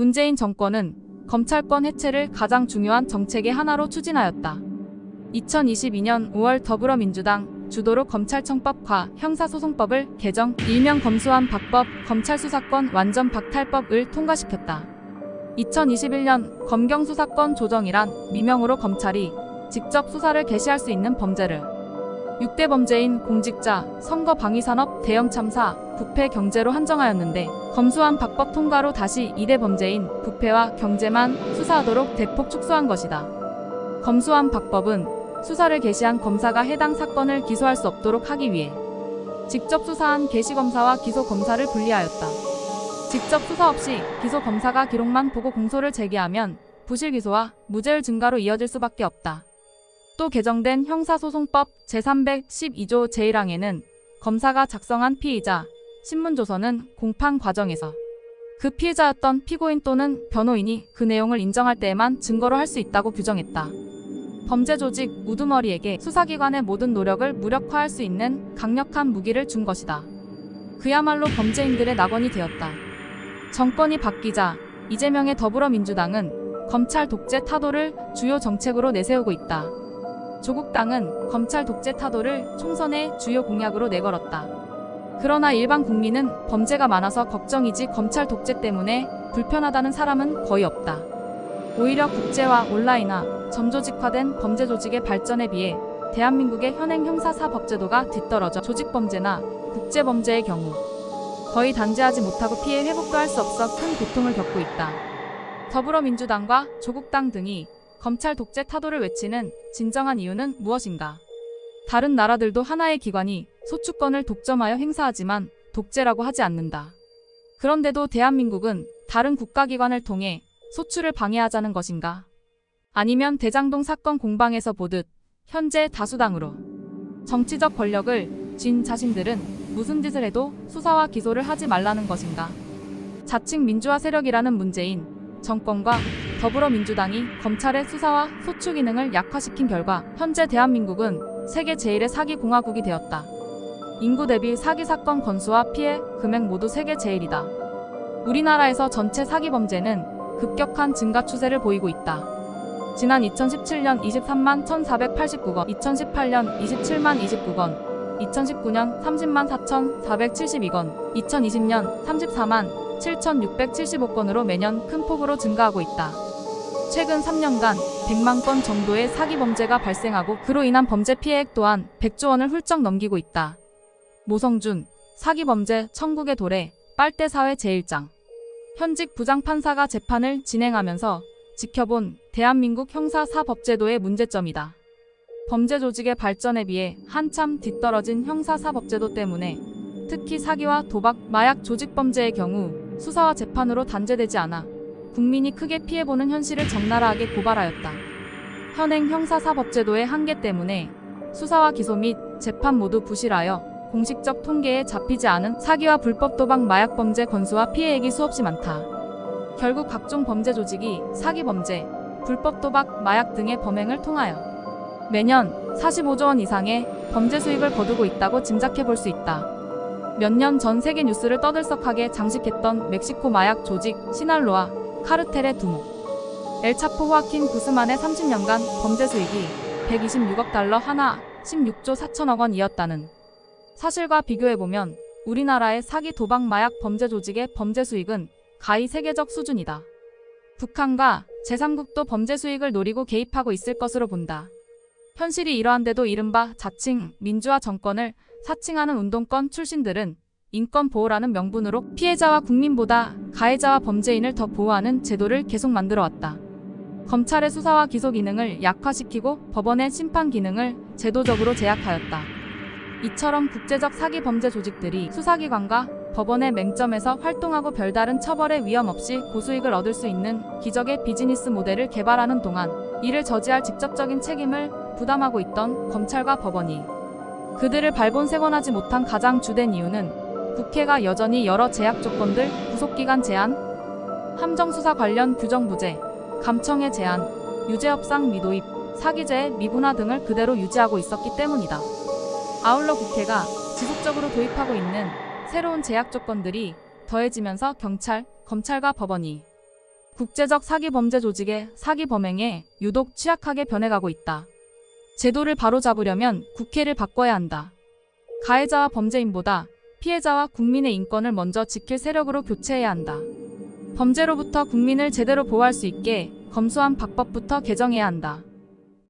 문재인 정권은 검찰권 해체를 가장 중요한 정책의 하나로 추진하였다. 2022년 5월 더불어민주당 주도로 검찰청법과 형사소송법을 개정, 일명 검수완 박법, 검찰수사권 완전 박탈법을 통과시켰다. 2021년 검경수사권 조정이란 미명으로 검찰이 직접 수사를 개시할 수 있는 범죄를 6대 범죄인 공직자, 선거 방위산업, 대형 참사, 부패 경제로 한정하였는데 검수완 박법 통과로 다시 2대 범죄인 부패와 경제만 수사하도록 대폭 축소한 것이다. 검수완 박법은 수사를 개시한 검사가 해당 사건을 기소할 수 없도록 하기 위해 직접 수사한 개시검사와 기소검사를 분리하였다. 직접 수사 없이 기소검사가 기록만 보고 공소를 제기하면 부실기소와 무죄율 증가로 이어질 수밖에 없다. 또 개정된 형사소송법 제312조 제1항에는 검사가 작성한 피의자, 신문조서는 공판 과정에서 그 피의자였던 피고인 또는 변호인이 그 내용을 인정할 때에만 증거로 할 수 있다고 규정했다. 범죄 조직 우두머리에게 수사기관의 모든 노력을 무력화할 수 있는 강력한 무기를 준 것이다. 그야말로 범죄인들의 낙원이 되었다. 정권이 바뀌자 이재명의 더불어민주당은 검찰 독재 타도를 주요 정책으로 내세우고 있다. 조국당은 검찰 독재 타도를 총선의 주요 공약으로 내걸었다. 그러나 일반 국민은 범죄가 많아서 걱정이지 검찰 독재 때문에 불편하다는 사람은 거의 없다. 오히려 국제화 온라인화 점조직화된 범죄 조직의 발전에 비해 대한민국의 현행 형사사법제도가 뒤떨어져 조직범죄나 국제범죄의 경우 거의 단죄하지 못하고 피해 회복도 할 수 없어 큰 고통을 겪고 있다. 더불어민주당과 조국당 등이 검찰 독재 타도를 외치는 진정한 이유는 무엇인가? 다른 나라들도 하나의 기관이 소추권을 독점하여 행사하지만 독재라고 하지 않는다. 그런데도 대한민국은 다른 국가기관을 통해 소추를 방해하자는 것인가? 아니면 대장동 사건 공방에서 보듯 현재 다수당으로 정치적 권력을 쥔 자신들은 무슨 짓을 해도 수사와 기소를 하지 말라는 것인가? 자칭 민주화 세력이라는 문재인 정권과 더불어민주당이 검찰의 수사와 소추 기능을 약화시킨 결과 현재 대한민국은 세계 제1의 사기 공화국이 되었다. 인구 대비 사기 사건 건수와 피해 금액 모두 세계 제1이다. 우리나라에서 전체 사기 범죄는 급격한 증가 추세를 보이고 있다. 지난 2017년 23만 1,489건, 2018년 27만 29건, 2019년 30만 4,472건, 2020년 34만 7,675건으로 매년 큰 폭으로 증가하고 있다. 최근 3년간 100만 건 정도의 사기 범죄가 발생하고 그로 인한 범죄 피해액 또한 100조 원을 훌쩍 넘기고 있다. 모성준, 사기 범죄 천국의 도래, 빨대 사회 제1장. 현직 부장판사가 재판을 진행하면서 지켜본 대한민국 형사사법제도의 문제점이다. 범죄 조직의 발전에 비해 한참 뒤떨어진 형사사법제도 때문에 특히 사기와 도박, 마약 조직 범죄의 경우 수사와 재판으로 단죄되지 않아 국민이 크게 피해보는 현실을 적나라하게 고발하였다. 현행 형사사법제도의 한계 때문에 수사와 기소 및 재판 모두 부실하여 공식적 통계에 잡히지 않은 사기와 불법 도박 마약 범죄 건수와 피해액이 수없이 많다. 결국 각종 범죄 조직이 사기 범죄, 불법 도박, 마약 등의 범행을 통하여 매년 45조 원 이상의 범죄 수익을 거두고 있다고 짐작해 볼 수 있다. 몇 년 전 세계 뉴스를 떠들썩하게 장식했던 멕시코 마약 조직 시날로아 카르텔의 두목 엘차포 호아킨 구스만의 30년간 범죄 수익이 126억 달러 하나 16조 4천억 원이었다는 사실과 비교해보면 우리나라의 사기 도박 마약 범죄 조직의 범죄 수익은 가히 세계적 수준이다. 북한과 제3국도 범죄 수익을 노리고 개입하고 있을 것으로 본다. 현실이 이러한데도 이른바 자칭 민주화 정권을 사칭하는 운동권 출신들은 인권 보호라는 명분으로 피해자와 국민보다 가해자와 범죄인을 더 보호하는 제도를 계속 만들어 왔다. 검찰의 수사와 기소 기능을 약화시키고 법원의 심판 기능을 제도적으로 제약하였다. 이처럼 국제적 사기 범죄 조직들이 수사기관과 법원의 맹점에서 활동하고 별다른 처벌의 위험 없이 고수익을 얻을 수 있는 기적의 비즈니스 모델을 개발하는 동안 이를 저지할 직접적인 책임을 부담하고 있던 검찰과 법원이 그들을 발본색원하지 못한 가장 주된 이유는 국회가 여전히 여러 제약 조건들, 구속기간 제한, 함정수사 관련 규정 부재, 감청의 제한, 유죄협상 미도입, 사기죄의 미분화 등을 그대로 유지하고 있었기 때문이다. 아울러 국회가 지속적으로 도입하고 있는 새로운 제약 조건들이 더해지면서 경찰, 검찰과 법원이 국제적 사기 범죄 조직의 사기 범행에 유독 취약하게 변해가고 있다. 제도를 바로잡으려면 국회를 바꿔야 한다. 가해자와 범죄인보다 피해자와 국민의 인권을 먼저 지킬 세력으로 교체해야 한다. 범죄로부터 국민을 제대로 보호할 수 있게 검소한 박법부터 개정해야 한다.